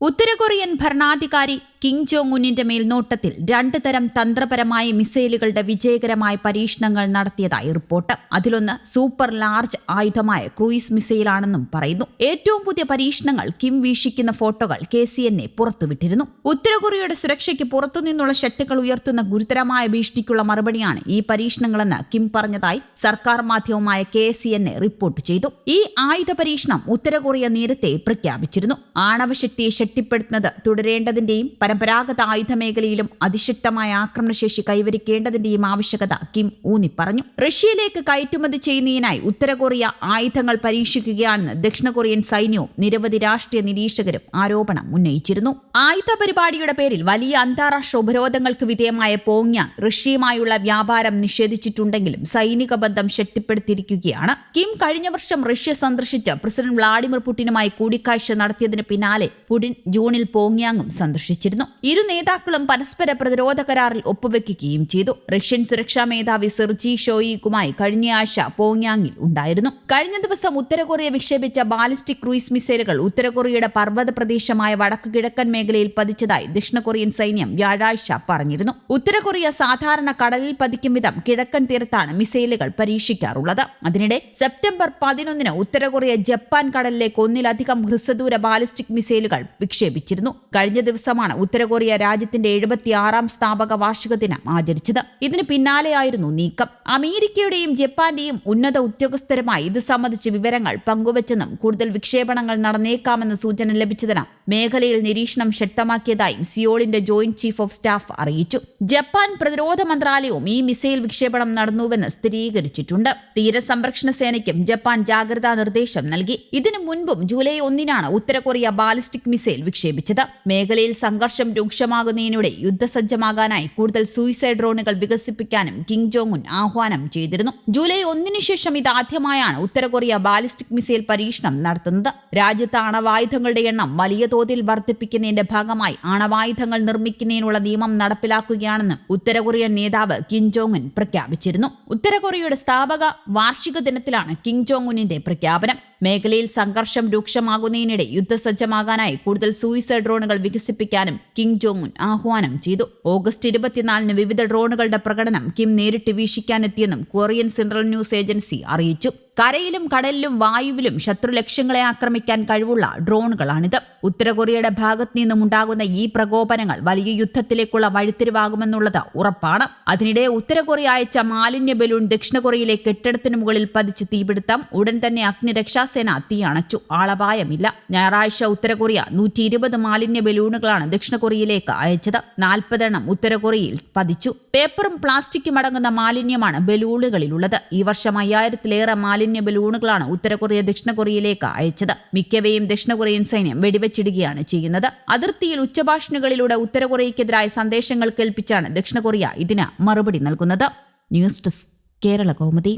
ഉത്തര Korean ഭരണാധികാരി Kim Jong ഉന്നിന്റെ മേൽനോട്ടത്തിൽ രണ്ട് തരം തന്ത്രപരമായ മിസൈലുകളുടെ വിജയകരമായ പരീക്ഷണങ്ങൾ നടത്തിയതായി റിപ്പോർട്ട്. അതിലൊന്ന് സൂപ്പർ ലാർജ് ആയുധമായ ക്രൂയിസ് മിസൈലാണെന്നും പറയുന്നു. ഏറ്റവും പുതിയ പരീക്ഷണങ്ങൾ കിം വീക്ഷിക്കുന്ന ഫോട്ടോകൾ കെ സി എൻ എ പുറത്തുവിട്ടിരുന്നു. ഉത്തരകൊറിയയുടെ സുരക്ഷയ്ക്ക് പുറത്തുനിന്നുള്ള ഷട്ടുകൾ ഉയർത്തുന്ന ഗുരുതരമായ ഭീഷണിക്കുള്ള മറുപടിയാണ് ഈ പരീക്ഷണങ്ങളെന്ന് കിം പറഞ്ഞതായി സർക്കാർ മാധ്യമമായ K C N A report ചെയ്തു. ഈ ആയുധ പരീക്ഷണം ഉത്തരകൊറിയ നേരത്തെ പ്രഖ്യാപിച്ചിരുന്നു. ആണവശക്തിയെ ശക്തിപ്പെടുത്തുന്നത് തുടരേണ്ടതിന്റെയും പരമ്പരാഗത ആയുധ മേഖലയിലും അതിശക്തമായ ആക്രമണശേഷി കൈവരിക്കേണ്ടതിന്റെയും ആവശ്യകത കിം ഊന്നി പറഞ്ഞു. റഷ്യയിലേക്ക് കയറ്റുമതി ചെയ്യുന്നതിനായി ഉത്തര കൊറിയ ആയുധങ്ങൾ പരീക്ഷിക്കുകയാണെന്ന് ദക്ഷിണ കൊറിയൻ സൈന്യവും നിരവധി രാഷ്ട്രീയ നിരീക്ഷകരും ആരോപണം ഉന്നയിച്ചിരുന്നു. ആയുധ പരിപാടിയുടെ പേരിൽ വലിയ അന്താരാഷ്ട്ര ഉപരോധങ്ങൾക്ക് വിധേയമായ പോങ്യാങ് റഷ്യയുമായുള്ള വ്യാപാരം നിഷേധിച്ചിട്ടുണ്ടെങ്കിലും സൈനിക ബന്ധം ശക്തിപ്പെടുത്തിയിരിക്കുകയാണ്. കിം കഴിഞ്ഞ വർഷം റഷ്യ സന്ദർശിച്ച് പ്രസിഡന്റ് വ്ളാഡിമിർ പുടിനുമായി കൂടിക്കാഴ്ച നടത്തിയതിന് പിന്നാലെ പുടിൻ ജൂണിൽ പോങ്യാങ്ങും സന്ദർശിച്ചിരുന്നു. ഇരു നേതാക്കളും പരസ്പര പ്രതിരോധ കരാറിൽ ഒപ്പുവെക്കുകയും ചെയ്തു. റഷ്യൻ സുരക്ഷാ മേധാവി സെർജി ഷോയിക്കുമായി കഴിഞ്ഞയാഴ്ച പോങ്യാങ്ങിൽ ഉണ്ടായിരുന്നു. കഴിഞ്ഞ ദിവസം ഉത്തര കൊറിയ വിക്ഷേപിച്ച ബാലിസ്റ്റിക് ക്രൂയിസ് മിസൈലുകൾ ഉത്തര കൊറിയയുടെ പർവത പ്രദേശമായ വടക്കു കിഴക്കൻ മേഖലയിൽ പതിച്ചതായി ദക്ഷിണ കൊറിയൻ സൈന്യം വ്യാഴാഴ്ച പറഞ്ഞിരുന്നു. ഉത്തര കൊറിയ സാധാരണ കടലിൽ പതിക്കും വിധം കിഴക്കൻ തീരത്താണ് മിസൈലുകൾ പരീക്ഷിക്കാറുള്ളത്. അതിനിടെ സെപ്റ്റംബർ പതിനൊന്നിന് ഉത്തര കൊറിയ ജപ്പാൻ കടലിലേക്ക് ഒന്നിലധികം ഹ്രസ്വദൂര ബാലിസ്റ്റിക് മിസൈലുകൾ വിക്ഷേപിച്ചിരുന്നു. കഴിഞ്ഞ ദിവസമാണ് ഉത്തര കൊറിയ രാജ്യത്തിന്റെ എഴുപത്തിയാറാം സ്ഥാപക വാർഷിക ദിനം ആചരിച്ചത്. ഇതിന് പിന്നാലെയായിരുന്നു നീക്കം. അമേരിക്കയുടെയും ജപ്പാന്റെയും ഉന്നത ഉദ്യോഗസ്ഥരുമായി ഇത് സംബന്ധിച്ച് വിവരങ്ങൾ പങ്കുവച്ചെന്നും കൂടുതൽ വിക്ഷേപണങ്ങൾ നടന്നേക്കാമെന്ന സൂചന ലഭിച്ചതിന് മേഖലയിൽ നിരീക്ഷണം ശക്തമാക്കിയതായും സിയോളിന്റെ ജോയിന്റ് ചീഫ് ഓഫ് സ്റ്റാഫ് അറിയിച്ചു. ജപ്പാൻ പ്രതിരോധ മന്ത്രാലയവും ഈ മിസൈൽ വിക്ഷേപണം നടന്നുവെന്ന് സ്ഥിരീകരിച്ചിട്ടുണ്ട്. തീരസംരക്ഷണ സേനയ്ക്കും ജപ്പാൻ ജാഗ്രതാ നിർദ്ദേശം നൽകി. ഇതിനു മുൻപും ജൂലൈ ഒന്നിനാണ് ഉത്തര കൊറിയ ബാലിസ്റ്റിക് മിസൈൽ വിക്ഷേപിച്ചത്. മേഖലയിൽ സംഘർഷം രൂക്ഷമാകുന്നതിനിടെ യുദ്ധസജ്ജമാകാനായി കൂടുതൽ സൂയിസൈഡ് ഡ്രോണുകൾ വികസിപ്പിക്കാനും കിങ് ജോങ് ഉൻ ആഹ്വാനം ചെയ്തിരുന്നു. ജൂലൈ ഒന്നിനു ശേഷം ഇതാദ്യമായാണ് ഉത്തര കൊറിയ ബാലിസ്റ്റിക് മിസൈൽ പരീക്ഷണം നടത്തുന്നത്. രാജ്യത്ത് ആണവായുധങ്ങളുടെ എണ്ണം വലിയ തോതിൽ വർദ്ധിപ്പിക്കുന്നതിന്റെ ഭാഗമായി ആണവായുധങ്ങൾ നിർമ്മിക്കുന്നതിനുള്ള നിയമം നടപ്പിലാക്കുകയാണെന്ന് ഉത്തര കൊറിയൻ നേതാവ് കിം ജോങ് ഉൻ പ്രഖ്യാപിച്ചിരുന്നു. ഉത്തര കൊറിയയുടെ സ്ഥാപക വാർഷിക ദിനത്തിലാണ് കിം ജോങ് ഉന്നിന്റെ പ്രഖ്യാപനം. മേഖലയിൽ സംഘർഷം രൂക്ഷമാകുന്നതിനിടെ യുദ്ധസജ്ജമാകാനായി കൂടുതൽ സൂയിസൈഡ് ഡ്രോണുകൾ വികസിപ്പിക്കാനും കിം ജോങ് ഉൻ ആഹ്വാനം ചെയ്തു. ഓഗസ്റ്റ് ഇരുപത്തിനാലിന് വിവിധ ഡ്രോണുകളുടെ പ്രകടനം കിം നേരിട്ട് വീക്ഷിക്കാനെത്തിയെന്നും കൊറിയൻ സെൻട്രൽ ന്യൂസ് ഏജൻസി അറിയിച്ചു. കരയിലും കടലിലും വായുവിലും ശത്രു ലക്ഷ്യങ്ങളെ ആക്രമിക്കാൻ കഴിവുള്ള ഡ്രോണുകളാണിത്. ഉത്തര കൊറിയയുടെ ഭാഗത്തു നിന്നും ഉണ്ടാകുന്ന ഈ പ്രകോപനങ്ങൾ വലിയ യുദ്ധത്തിലേക്കുള്ള വഴിത്തിരിവാകുമെന്നുള്ളത് ഉറപ്പാണ്. അതിനിടെ ഉത്തര കൊറിയ അയച്ച മാലിന്യ ബലൂൺ ദക്ഷിണ കൊറിയയിലെ കെട്ടിടത്തിനു മുകളിൽ പതിച്ച് തീപിടുത്തം ഉടൻ തന്നെ അഗ്നിരക്ഷാസേന തീ അണച്ചു ആളപായമില്ല. ഞായറാഴ്ച ഉത്തര കൊറിയ നൂറ്റി ഇരുപത് മാലിന്യ ബലൂണുകളാണ് ദക്ഷിണ കൊറിയയിലേക്ക് അയച്ചത്. നാൽപ്പതെണ്ണം ഉത്തര കൊറിയയിൽ പതിച്ചു. പേപ്പറും പ്ലാസ്റ്റിക്കും അടങ്ങുന്ന മാലിന്യമാണ് ബലൂണുകളിലുള്ളത്. ഈ വർഷം അയ്യായിരത്തിലേറെ മാലിന്യ ബലൂണുകളാണ് ഉത്തര കൊറിയ ദക്ഷിണ കൊറിയയിലേക്ക് അയച്ചത്. മിക്കവയും ദക്ഷിണ കൊറിയൻ സൈന്യം വെടിവെച്ചിടുകയാണ് ചെയ്യുന്നത്. അതിർത്തിയിൽ ഉച്ചഭാഷണികളിലൂടെ ഉത്തര കൊറിയയ്ക്കെതിരായ സന്ദേശങ്ങൾ കേൾപ്പിച്ചാണ് ദക്ഷിണ കൊറിയ ഇതിന് മറുപടി നൽകുന്നത്. News desk Kerala Kaumudi.